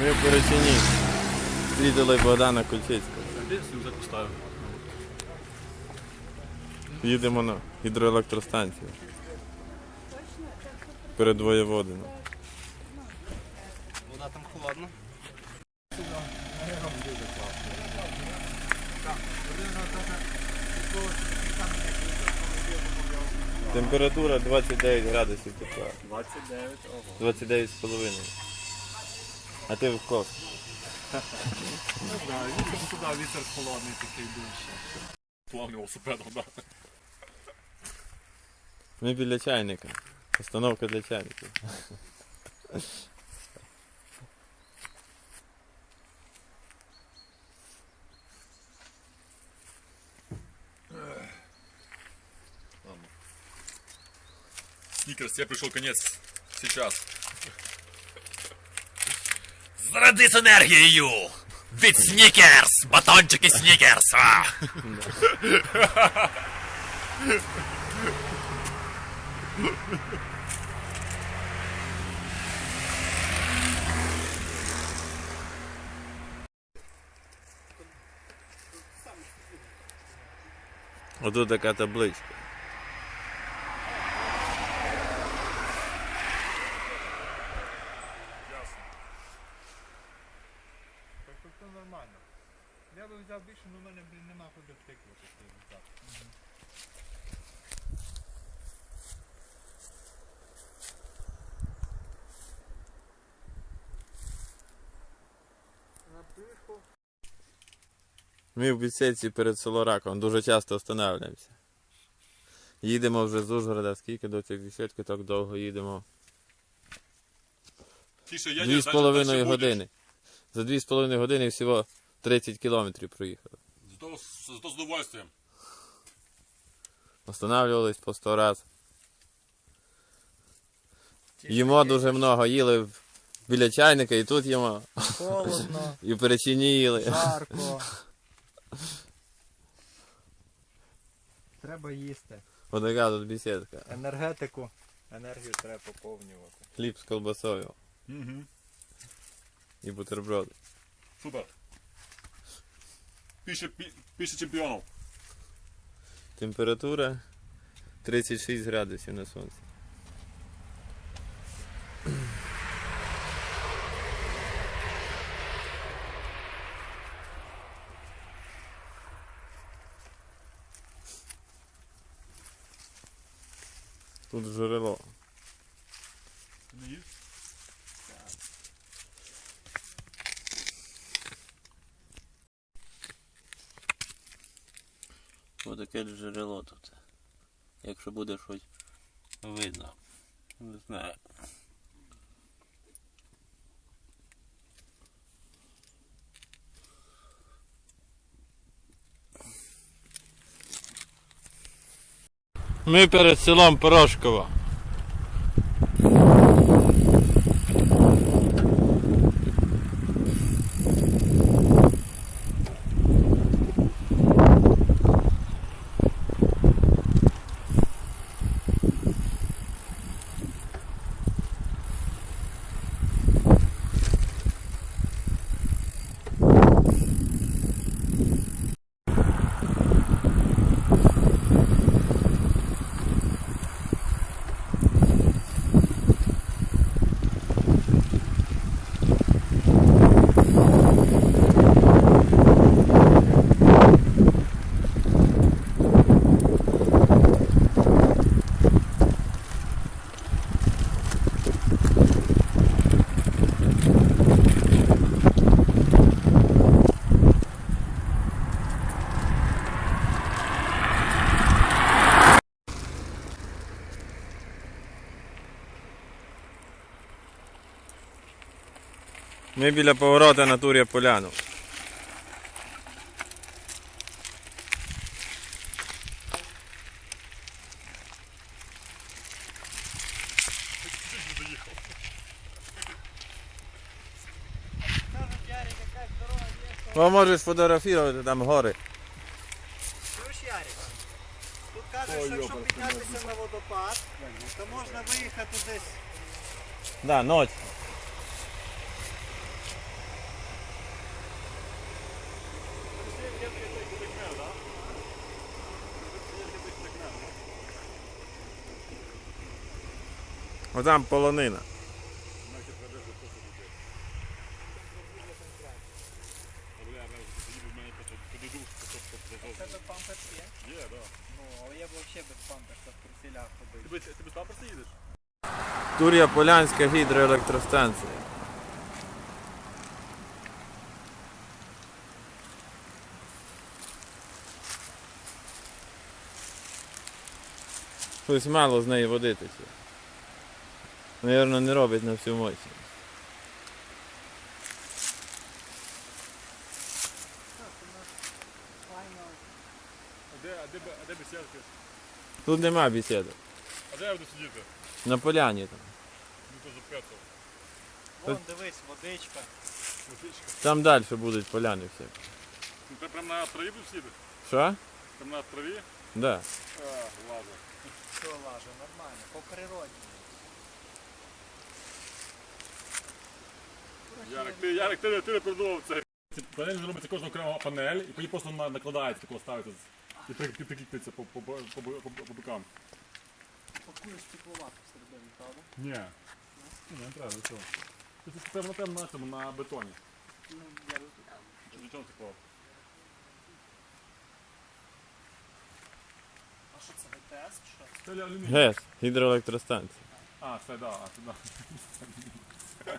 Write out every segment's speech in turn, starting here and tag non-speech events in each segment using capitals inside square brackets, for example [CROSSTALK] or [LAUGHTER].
Ми в Перечині. Зустріли Богдана Кульчицького. Поставив. Їдемо на гідроелектростанцію. Перед Воєводином. Вода там холодна. Температура 29 градусів тепла. 29, А ти в кос. Не знаю, вітер туди, вітер холодний такий дуже. Плавний велосипедом, да. Ми біля чайника. Остановка для чайників. Сникерс, тебе пришел конец. Сейчас. Заряди з енергією! Від Снікерс! Батончики Снікерс! А! Така табличка. Ми в бісеці перед Солораком дуже часто останавливаємося. Їдемо вже з Ужгорода, скільки до цих бісідки, так довго їдемо. Тише, я Дві з половиною години. За дві з половиною години всього 30 кілометрів проїхали. Зато, зато з удовольствием. Останавливались по 100 раз. Їмо дуже много, їли біля чайника і тут їмо. Холодно, [LAUGHS] І перечині їли. жарко. Треба їсти. Отака тут бісідка. Енергетику. Енергію треба поповнювати. Хліб з колбасою Угу. і бутерброди. Супер. Пише, пи- пише чемпіонів. Температура 36 градусів на сонці. Тут джерело. Ось таке джерело тут. Якщо буде щось видно. Не знаю. Ми перед селом Порошково. Ми біля поворота на турі Поляну. О, можеш сфотографувати там гори. Чуєш, Ярик? Тут кажуть, що якщо піднятися на водопад, то можна виїхати десь Да, ночь. Отам полонина. Тебе памперс є? Є, да. Ну, але я б взагалі без памперса в труселях ходив. Ти, без памперса їдеш? Тур'я Полянська гідроелектростанція. Щось мало з неї водитися. Навірно, не робить на всю мощність. А де, а де, бе- а де бесідки? Тут нема бесідок. А де я буду сидіти? На поляні там. Ну то запетав. Вон, дивись, водичка. Водичка. Там далі будуть поляни всі. Ну ти прям на траві будеш сидіти? Що? Прям на траві? Да. А, ладно. Все лаже, нормально, по природі. Ярик, ти, Ярик, ти, ти не придумав це. Панель робиться кожна окрема панель, і потім просто на- накладається, такого ставиться. з- І при- і прикріплюється по, по, по, по, по, по бокам. Пакуєш стекловатку всередині, правда? Ні. Ні, не треба, нічого. Це це прямо на цьому, на бетоні. Ну, я розумію. Чи Нічого такого. А що це ГТС чи що? Це. ГЕС, гідроелектростанція. А, це да, а, це да. [LAUGHS]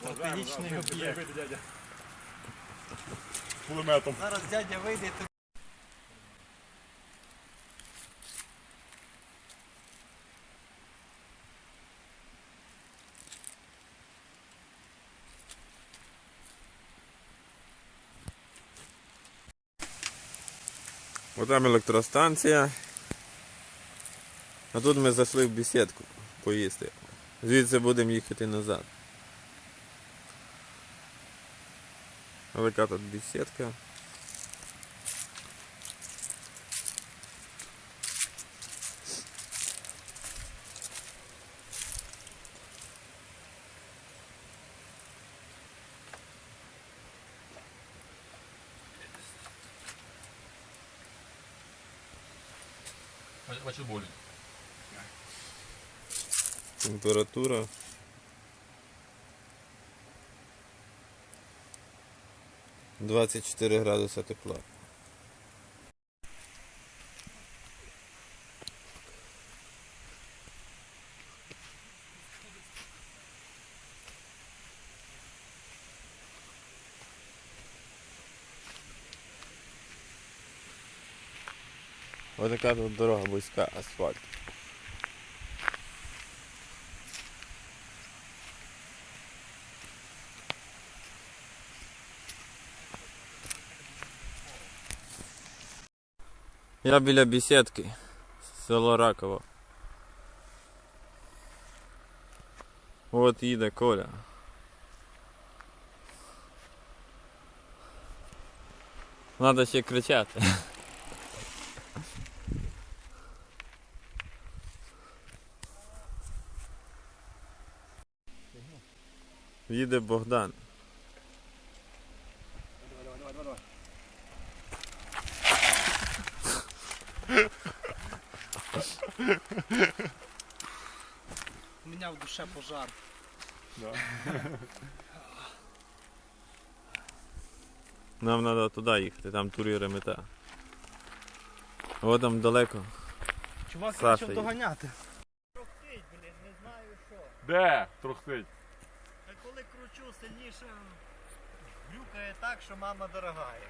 Стратегічний об'єкт. Пулеметом. Зараз дядя вийде і ти Отам електростанція. А тут ми зайшли в бесідку поїсти. Звідси будемо їхати назад. Велика тут бесідка. Бачу болі. Температура. Двадцять чотири градуса тепла. Ось така тут дорога близька, асфальт. Я біля бесідки, село Раково. От їде Коля. Надо ще кричати. [LAUGHS] Їде Богдан. У мене в душе пожар. Да. [LAUGHS] Нам треба туди їхати, там турі мета. О, там далеко. Чувак Саша почав доганяти. Трохтить, блін, не знаю що. Де? Трохтить. А коли кручу сильніше, грюкає так, що мама дорогая.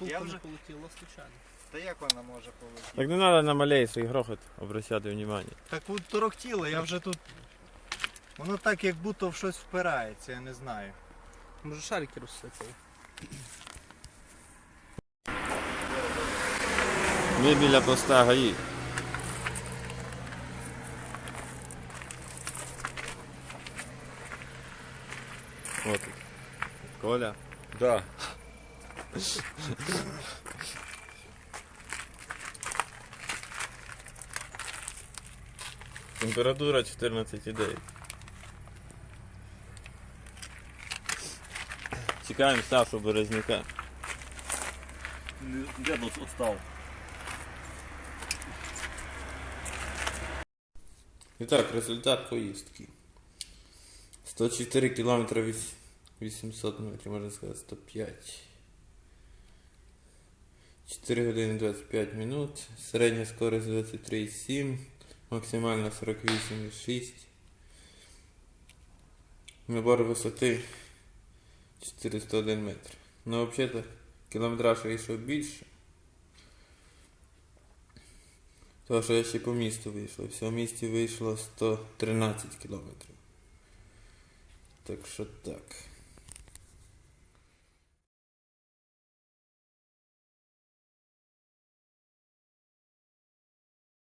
Я не вже- полетіла случайно. Та як вона може полетіти? Так не треба на малейший грохот обращати увагу. Так от торохтіло, я вже тут. Воно так як будто в щось впирається, я не знаю. Може шарики розсипали. Ми біля поста ГАІ. От тут. Коля. Да. [LAUGHS] Температура 14,9. Чекаємо Сашу Березняка. Дед відстав. І так, результат поїздки. 104 кілометра 800 метрів, можна сказати, 105. 4 години 25 минут. Середня скорость 23,7. Максимальна 48,6. Набор висоти 401 метр. Ну, взагалі, кілометраж вийшов більше. Тому що я ще по місту вийшло. Всього в місті вийшло 113 кілометрів. Так що так.